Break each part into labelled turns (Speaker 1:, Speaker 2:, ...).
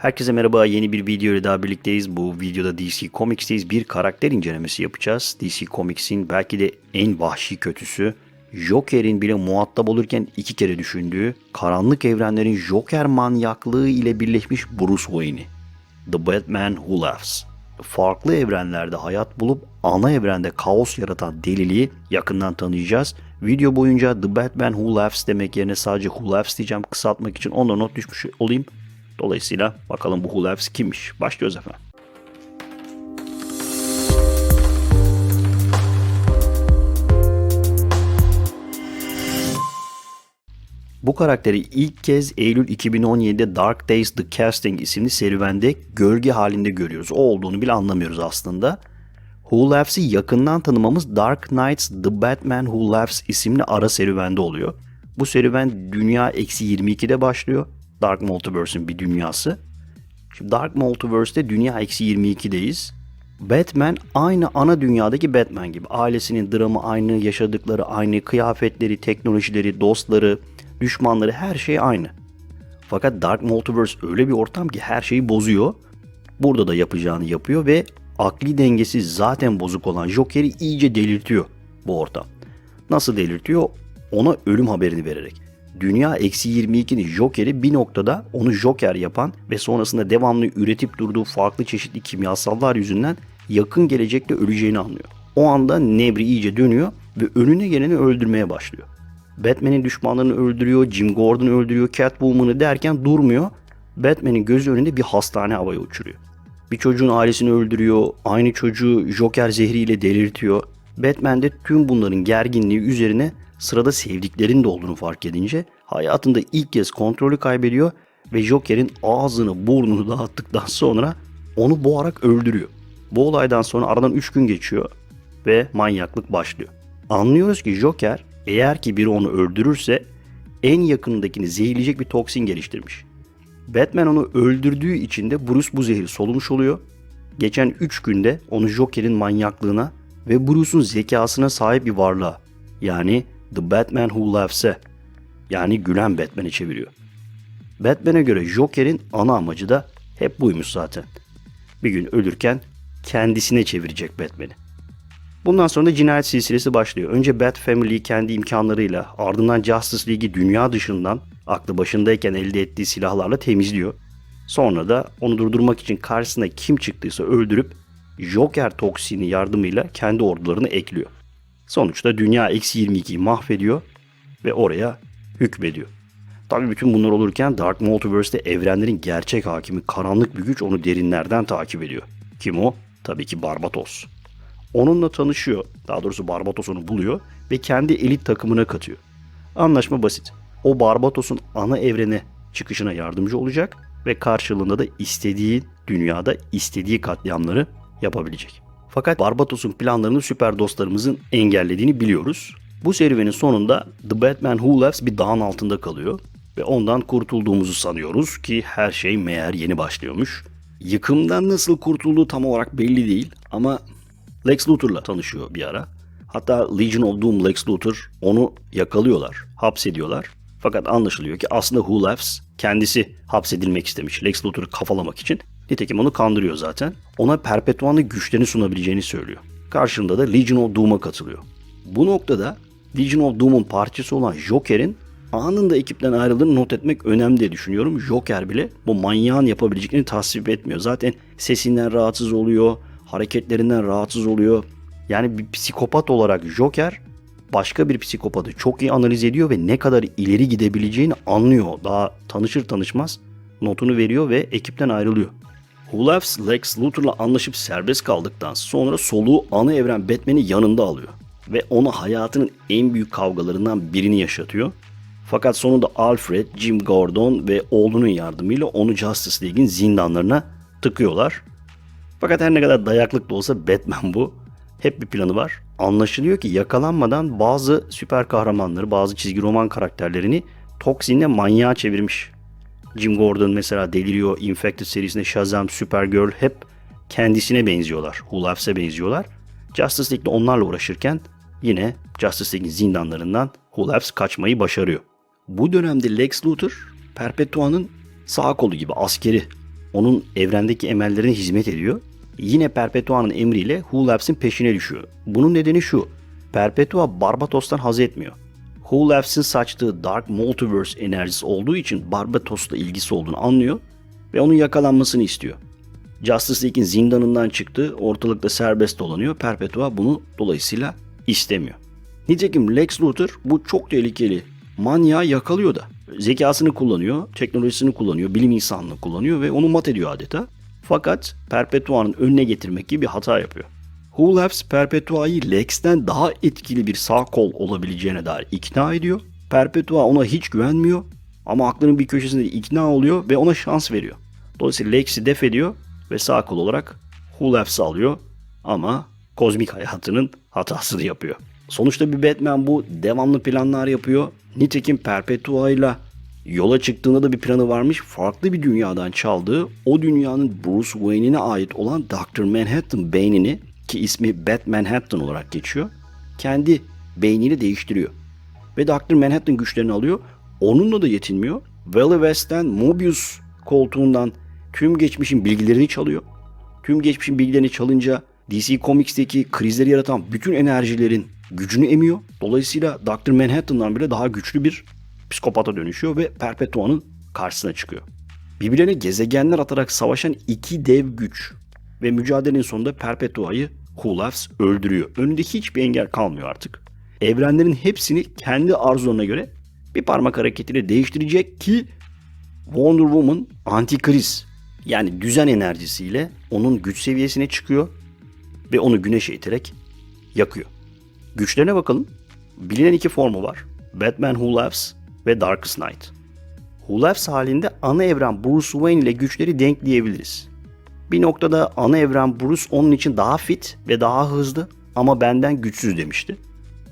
Speaker 1: Herkese merhaba. Yeni bir video ile daha birlikteyiz. Bu videoda DC Comics'teyiz. Bir karakter incelemesi yapacağız. DC Comics'in belki de en vahşi kötüsü. Joker'in bile muhatap olurken iki kere düşündüğü, karanlık evrenlerin Joker manyaklığı ile birleşmiş Bruce Wayne'i. The Batman Who Laughs. Farklı evrenlerde hayat bulup ana evrende kaos yaratan deliliği yakından tanıyacağız. Video boyunca The Batman Who Laughs demek yerine sadece Who Laughs diyeceğim kısaltmak için ona not düşmüş olayım. Dolayısıyla bakalım bu Who Laughs kimmiş? Başlıyoruz efendim. Bu karakteri ilk kez Eylül 2017'de Dark Days The Casting isimli serüvende gölge halinde görüyoruz. O olduğunu bile anlamıyoruz aslında. Who Laughs'i yakından tanımamız Dark Knights The Batman Who Laughs isimli ara serüvende oluyor. Bu serüven dünya eksi 22'de başlıyor. Dark Multiverse'in bir dünyası. Şimdi Dark Multiverse'te dünya eksi 22'deyiz. Batman aynı ana dünyadaki Batman gibi. Ailesinin dramı aynı, yaşadıkları aynı, kıyafetleri, teknolojileri, dostları, düşmanları her şey aynı. Fakat Dark Multiverse öyle bir ortam ki her şeyi bozuyor. Burada da yapacağını yapıyor ve akli dengesi zaten bozuk olan Joker'i iyice delirtiyor bu ortam. Nasıl delirtiyor? Ona ölüm haberini vererek. Dünya eksi 22'nin Joker'i bir noktada onu Joker yapan ve sonrasında devamlı üretip durduğu farklı çeşitli kimyasallar yüzünden yakın gelecekte öleceğini anlıyor. O anda Nevri iyice dönüyor ve önüne geleni öldürmeye başlıyor. Batman'in düşmanlarını öldürüyor, Jim Gordon'u öldürüyor, Catwoman'ı derken durmuyor. Batman'in gözü önünde bir hastane havaya uçuruyor. Bir çocuğun ailesini öldürüyor, aynı çocuğu Joker zehriyle delirtiyor. Batman de tüm bunların gerginliği üzerine sırada sevdiklerinin de olduğunu fark edince hayatında ilk kez kontrolü kaybediyor ve Joker'in ağzını burnunu dağıttıktan sonra onu boğarak öldürüyor. Bu olaydan sonra aradan 3 gün geçiyor ve manyaklık başlıyor. Anlıyoruz ki Joker eğer ki biri onu öldürürse en yakınındakini zehirleyecek bir toksin geliştirmiş. Batman onu öldürdüğü için de Bruce bu zehri solumuş oluyor. Geçen 3 günde onu Joker'in manyaklığına ve Bruce'un zekasına sahip bir varlığa yani The Batman Who Laughs'e yani gülen Batman'e çeviriyor. Batman'e göre Joker'in ana amacı da hep buymuş zaten. Bir gün ölürken kendisine çevirecek Batman'i. Bundan sonra da cinayet silsilesi başlıyor. Önce Bat Family'yi kendi imkanlarıyla ardından Justice League'i dünya dışından aklı başındayken elde ettiği silahlarla temizliyor. Sonra da onu durdurmak için karşısına kim çıktıysa öldürüp Joker toksini yardımıyla kendi ordularını ekliyor. Sonuçta dünya eksi 22'yi mahvediyor ve oraya hükmediyor. Tabi bütün bunlar olurken Dark Multiverse'de evrenlerin gerçek hakimi karanlık bir güç onu derinlerden takip ediyor. Kim o? Tabii ki Barbatos. Onunla tanışıyor. Daha doğrusu Barbatos onu buluyor ve kendi elit takımına katıyor. Anlaşma basit. O Barbatos'un ana evrene çıkışına yardımcı olacak ve karşılığında da istediği dünyada istediği katliamları yapabilecek. Fakat Barbatos'un planlarını süper dostlarımızın engellediğini biliyoruz. Bu serüvenin sonunda The Batman Who Laughs bir dağın altında kalıyor ve ondan kurtulduğumuzu sanıyoruz ki her şey meğer yeni başlıyormuş. Yıkımdan nasıl kurtulduğu tam olarak belli değil ama Lex Luthor'la tanışıyor bir ara. Hatta Legion of Doom Lex Luthor onu yakalıyorlar, hapsediyorlar. Fakat anlaşılıyor ki aslında Who Laughs kendisi hapsedilmek istemiş Lex Luthor'u kafalamak için. Nitekim onu kandırıyor zaten. Ona Perpetuan'ın güçlerini sunabileceğini söylüyor. Karşında da Legion of Doom'a katılıyor. Bu noktada Legion of Doom'un parçası olan Joker'in anında ekipten ayrıldığını not etmek önemli diye düşünüyorum. Joker bile bu manyağın yapabileceklerini tasvip etmiyor. Zaten sesinden rahatsız oluyor, hareketlerinden rahatsız oluyor. Yani bir psikopat olarak Joker başka bir psikopatı çok iyi analiz ediyor ve ne kadar ileri gidebileceğini anlıyor. Daha tanışır tanışmaz notunu veriyor ve ekipten ayrılıyor. Laughs Lex Luthor'la anlaşıp serbest kaldıktan sonra soluğu ana evren Batman'i yanında alıyor. Ve ona hayatının en büyük kavgalarından birini yaşatıyor. Fakat sonunda Alfred, Jim Gordon ve oğlunun yardımıyla onu Justice League'in zindanlarına tıkıyorlar. Fakat her ne kadar dayaklık da olsa Batman bu. Hep bir planı var. Anlaşılıyor ki yakalanmadan bazı süper kahramanları, bazı çizgi roman karakterlerini toksinle manyağa çevirmiş. Jim Gordon mesela deliriyor. Infected serisinde Shazam, Supergirl hep kendisine benziyorlar. Who benziyorlar. Justice League'de onlarla uğraşırken yine Justice League'in zindanlarından Who kaçmayı başarıyor. Bu dönemde Lex Luthor, Perpetua'nın sağ kolu gibi askeri. onun evrendeki emellerine hizmet ediyor. Yine Perpetua'nın emriyle Hulaps'in peşine düşüyor. Bunun nedeni şu. Perpetua Barbatos'tan haz etmiyor. Hulaps'in saçtığı Dark Multiverse enerjisi olduğu için Barbatos'la ilgisi olduğunu anlıyor ve onun yakalanmasını istiyor. Justice League'in zindanından çıktı, ortalıkta serbest dolanıyor. Perpetua bunu dolayısıyla istemiyor. Nitekim Lex Luthor bu çok tehlikeli manyağı yakalıyor da. Zekasını kullanıyor, teknolojisini kullanıyor, bilim insanlığını kullanıyor ve onu mat ediyor adeta. Fakat Perpetua'nın önüne getirmek gibi bir hata yapıyor. Hulapс Perpetua'yı Lex'ten daha etkili bir sağ kol olabileceğine dair ikna ediyor. Perpetua ona hiç güvenmiyor ama aklının bir köşesinde ikna oluyor ve ona şans veriyor. Dolayısıyla Lex'i def ediyor ve sağ kol olarak Hulaps'ı alıyor ama kozmik hayatının hatasını yapıyor. Sonuçta bir Batman bu devamlı planlar yapıyor. Nitekim Perpetua ile yola çıktığında da bir planı varmış. Farklı bir dünyadan çaldığı o dünyanın Bruce Wayne'ine ait olan Dr. Manhattan beynini ki ismi Bat Manhattan olarak geçiyor. Kendi beynini değiştiriyor. Ve Dr. Manhattan güçlerini alıyor. Onunla da yetinmiyor. Wally West'ten Mobius koltuğundan tüm geçmişin bilgilerini çalıyor. Tüm geçmişin bilgilerini çalınca DC Comics'teki krizleri yaratan bütün enerjilerin gücünü emiyor. Dolayısıyla Dr. Manhattan'dan bile daha güçlü bir psikopata dönüşüyor ve Perpetua'nın karşısına çıkıyor. Birbirlerine gezegenler atarak savaşan iki dev güç ve mücadelenin sonunda Perpetua'yı Hulafs öldürüyor. Önünde hiçbir engel kalmıyor artık. Evrenlerin hepsini kendi arzularına göre bir parmak hareketiyle değiştirecek ki Wonder Woman antikriz yani düzen enerjisiyle onun güç seviyesine çıkıyor ve onu güneşe iterek yakıyor. Güçlerine bakalım. Bilinen iki formu var. Batman Who Laughs ve Darkest Knight. Who Laughs halinde ana evren Bruce Wayne ile güçleri denk diyebiliriz. Bir noktada ana evren Bruce onun için daha fit ve daha hızlı ama benden güçsüz demişti.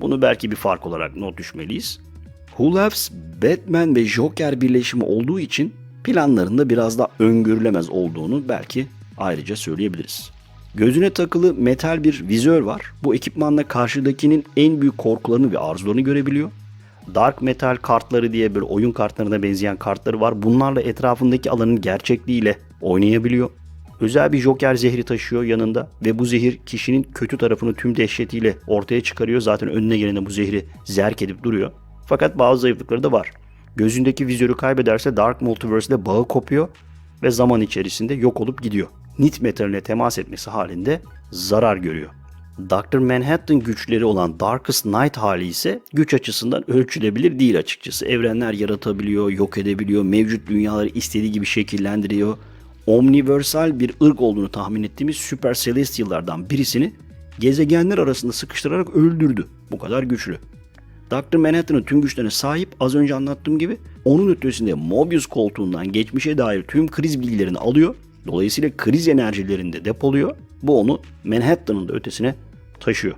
Speaker 1: Bunu belki bir fark olarak not düşmeliyiz. Who Laughs, Batman ve Joker birleşimi olduğu için planlarında biraz daha öngörülemez olduğunu belki ayrıca söyleyebiliriz. Gözüne takılı metal bir vizör var. Bu ekipmanla karşıdakinin en büyük korkularını ve arzularını görebiliyor. Dark Metal kartları diye böyle oyun kartlarına benzeyen kartları var. Bunlarla etrafındaki alanın gerçekliğiyle oynayabiliyor. Özel bir Joker zehri taşıyor yanında ve bu zehir kişinin kötü tarafını tüm dehşetiyle ortaya çıkarıyor. Zaten önüne gelene bu zehri zerk edip duruyor. Fakat bazı zayıflıkları da var. Gözündeki vizörü kaybederse Dark Multiverse ile bağı kopuyor ve zaman içerisinde yok olup gidiyor. Nit metaline temas etmesi halinde zarar görüyor. Dr. Manhattan güçleri olan Darkest Night hali ise güç açısından ölçülebilir değil açıkçası. Evrenler yaratabiliyor, yok edebiliyor, mevcut dünyaları istediği gibi şekillendiriyor. Omniversal bir ırk olduğunu tahmin ettiğimiz Super Celestial'lardan birisini gezegenler arasında sıkıştırarak öldürdü. Bu kadar güçlü. Dr. Manhattan'ın tüm güçlerine sahip az önce anlattığım gibi onun ötesinde Mobius koltuğundan geçmişe dair tüm kriz bilgilerini alıyor. Dolayısıyla kriz enerjilerini de depoluyor. Bu onu Manhattan'ın da ötesine taşıyor.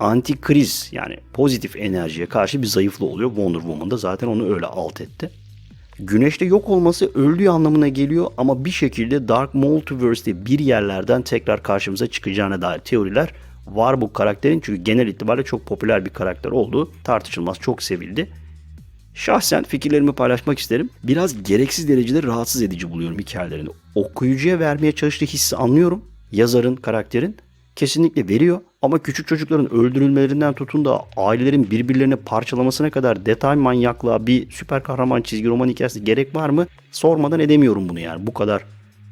Speaker 1: Anti kriz yani pozitif enerjiye karşı bir zayıflığı oluyor. Wonder Woman da zaten onu öyle alt etti. Güneşte yok olması öldüğü anlamına geliyor ama bir şekilde Dark Multiverse'de bir yerlerden tekrar karşımıza çıkacağına dair teoriler var bu karakterin. Çünkü genel itibariyle çok popüler bir karakter olduğu tartışılmaz, çok sevildi. Şahsen fikirlerimi paylaşmak isterim. Biraz gereksiz derecede rahatsız edici buluyorum hikayelerini. Okuyucuya vermeye çalıştığı hissi anlıyorum. Yazarın, karakterin kesinlikle veriyor. Ama küçük çocukların öldürülmelerinden tutun da ailelerin birbirlerini parçalamasına kadar detay manyaklığa bir süper kahraman çizgi roman hikayesi gerek var mı? Sormadan edemiyorum bunu yani. Bu kadar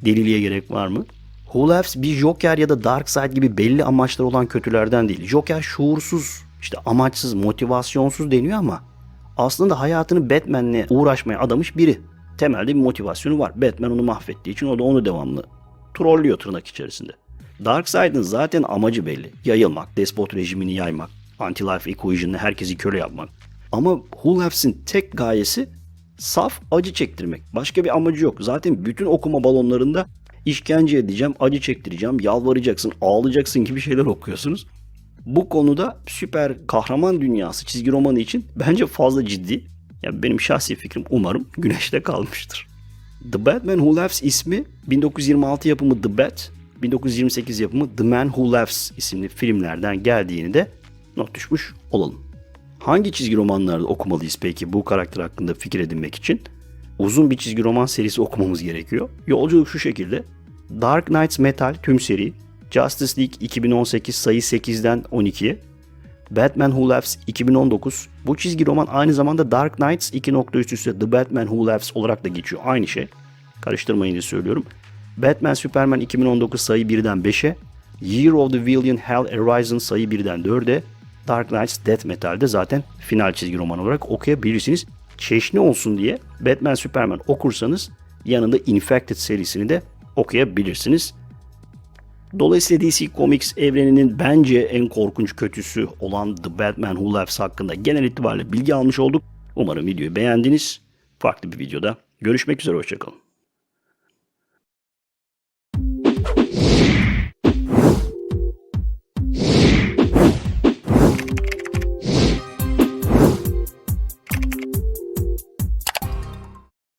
Speaker 1: deliliğe gerek var mı? Who Laughs bir Joker ya da Darkseid gibi belli amaçları olan kötülerden değil. Joker şuursuz, işte amaçsız, motivasyonsuz deniyor ama aslında hayatını Batman'le uğraşmaya adamış biri. Temelde bir motivasyonu var. Batman onu mahvettiği için o da onu devamlı trollüyor tırnak içerisinde. Darkseid'in zaten amacı belli. Yayılmak, despot rejimini yaymak, anti-life equation'la herkesi köle yapmak. Ama Laughs'in tek gayesi saf acı çektirmek. Başka bir amacı yok. Zaten bütün okuma balonlarında işkence edeceğim, acı çektireceğim, yalvaracaksın, ağlayacaksın gibi şeyler okuyorsunuz. Bu konuda süper kahraman dünyası çizgi romanı için bence fazla ciddi. Yani benim şahsi fikrim umarım güneşte kalmıştır. The Batman Who Laughs ismi 1926 yapımı The Bat, 1928 yapımı The Man Who Laughs isimli filmlerden geldiğini de not düşmüş olalım. Hangi çizgi romanlarda okumalıyız peki bu karakter hakkında fikir edinmek için? uzun bir çizgi roman serisi okumamız gerekiyor. Yolculuk şu şekilde. Dark Knights Metal tüm seri, Justice League 2018 sayı 8'den 12'ye, Batman Who Laughs 2019. Bu çizgi roman aynı zamanda Dark Knights 2. üst üste The Batman Who Laughs olarak da geçiyor. Aynı şey. Karıştırmayın diye söylüyorum. Batman Superman 2019 sayı 1'den 5'e, Year of the Villain Hell Arisen sayı 1'den 4'e, Dark Knights Death Metal'de zaten final çizgi roman olarak okuyabilirsiniz. Çeşni olsun diye Batman Superman okursanız yanında Infected serisini de okuyabilirsiniz. Dolayısıyla DC Comics evreninin bence en korkunç kötüsü olan The Batman Who Laughs hakkında genel itibariyle bilgi almış olduk. Umarım videoyu beğendiniz. Farklı bir videoda görüşmek üzere, hoşçakalın.